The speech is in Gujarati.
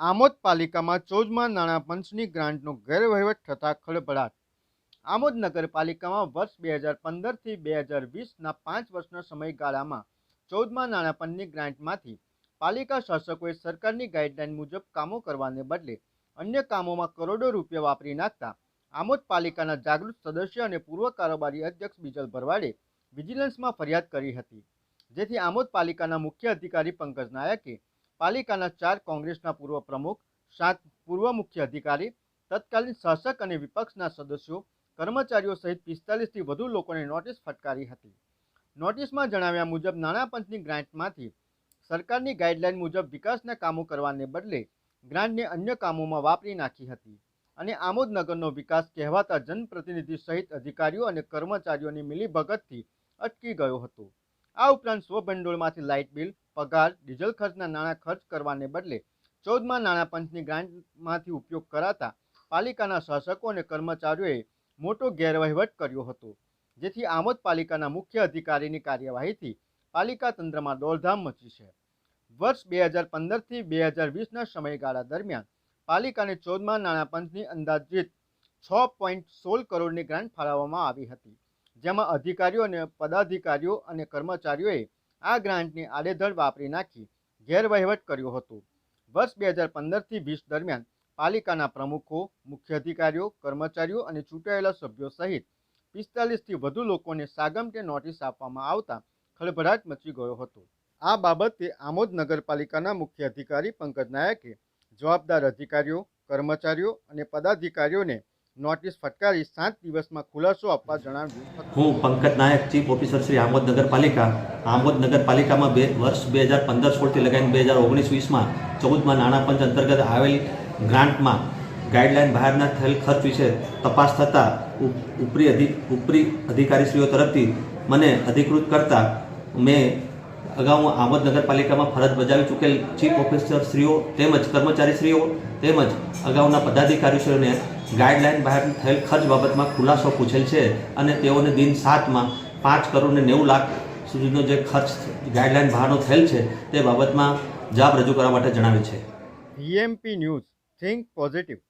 આમોદ પાલિકામાં ચૌદમાં નાણાં પંચની ગ્રાન્ટનો ગેરવહીવટ થતાં ખળભળાટ. આમોદ નગરપાલિકામાં વર્ષ બે હજાર પંદરથી બે હજાર વીસના પાંચ વર્ષના સમયગાળામાં ચૌદમાં નાણાં પંચની ગ્રાન્ટમાંથી પાલિકા શાસકોએ સરકારની ગાઈડલાઈન મુજબ કામો કરવાને બદલે અન્ય કામોમાં કરોડો રૂપિયા વાપરી નાખતા આમોદ પાલિકાના જાગૃત સદસ્ય અને પૂર્વ કારોબારી અધ્યક્ષ બીજલ ભરવાડે વિજિલન્સમાં ફરિયાદ કરી હતી. જેથી આમોદ પાલિકાના મુખ્ય અધિકારી પંકજ નાયકે પાલિકાના ચાર કોંગ્રેસના પૂર્વ પ્રમુખ, સાત પૂર્વ મુખ્ય અધિકારી, તત્કાલીન શાસક અને વિપક્ષના સદસ્યો, કર્મચારીઓ સહિત પિસ્તાલીસથી વધુ લોકોને નોટિસ ફટકારી હતી. નોટિસમાં જણાવ્યા મુજબ નાણાપંચની ગ્રાન્ટમાંથી સરકારની ગાઈડલાઈન મુજબ વિકાસના કામો કરવાને બદલે ગ્રાન્ટને અન્ય કામોમાં વાપરી નાખી હતી અને આમોદ નગરનો વિકાસ કહેવાતા જનપ્રતિનિધિ સહિત અધિકારીઓ અને કર્મચારીઓની મિલીભગતથી અટકી ગયો હતો. આ ઉપરાંત સ્વભંડોળમાંથી લાઇટ બિલ, પગાર, ડીઝલ ખર્ચના નાણાં ખર્ચ કરવાને બદલે ચૌદમાં નાણાં પંચની ગ્રાન્ટમાંથી ઉપયોગ કરાતા પાલિકાના શાસકો અને કર્મચારીઓએ મોટો ગેરવહીવટ કર્યો હતો. જેથી આમોદ પાલિકાના મુખ્ય અધિકારીની કાર્યવાહીથી પાલિકા તંત્રમાં દોડધામ મચી છે. વર્ષ બે હજાર પંદરથી બે હજાર વીસના સમયગાળા દરમિયાન પાલિકાને ચૌદમાં નાણાં પંચની અંદાજિત છ પોઈન્ટ સોળ કરોડની ગ્રાન્ટ ફાળવવામાં આવી હતી. જેમાં અધિકારીઓ અને પદાધિકારીઓ અને કર્મચારીઓએ આ ગ્રાન્ટની આડેધડ વાપરી નાખી, ગેરવહીવટ કર્યો હતો. વર્ષ બે હજાર પંદરથી વીસ દરમિયાન પાલિકાના પ્રમુખો, મુખ્ય અધિકારીઓ, કર્મચારીઓ અને ચૂંટાયેલા સભ્યો સહિત પિસ્તાલીસથી વધુ લોકોને સાગમટે નોટિસ આપવામાં આવતા ખળભળાટ મચી ગયો હતો. આ બાબતે આમોદ નગરપાલિકાના મુખ્ય અધિકારી પંકજ નાયકે જવાબદાર અધિકારીઓ, કર્મચારીઓ અને પદાધિકારીઓને નોટિસ ફટકારી સાત દિવસમાં ખુલાસો આપવા જણાવ્યું હું પંકજ નાયક ચીફ ઓફિસર શ્રી આમોદ નગરપાલિકા, આમોદ નગરપાલિકામાં બે, વર્ષ બે હજાર પંદર સોળથી લગાવીને બે હજાર ઓગણીસ વીસમાં ચૌદમાં નાણાં પંચ અંતર્ગત આવેલ ગ્રાન્ટમાં ગાઈડલાઈન બહારના થયેલ ખર્ચ વિશે તપાસ થતાં ઉપ- ઉપરી અધિ, ઉપરી અધિકારીશ્રીઓ તરફથી મને અધિકૃત કરતા મેં અગાઉ આમોદ નગરપાલિકામાં ફરજ બજાવી ચૂકેલ ચીફ ઓફિસરશ્રીઓ તેમજ કર્મચારીશ્રીઓ તેમજ અગાઉના પદાધિકારીશ્રીઓને ગાઈડલાઈન બહાર થયેલ ખર્ચ બાબતમાં ખુલાસો પૂછેલ છે અને તેઓને દિન સાતમાં પાંચ કરોડ નેવું લાખ સુધીનો જે ખર્ચ ગાઈડલાઇન બહારનો થયેલ છે તે બાબતમાં જવાબ રજૂ કરવા માટે જણાવે છે. VMP news, think positive.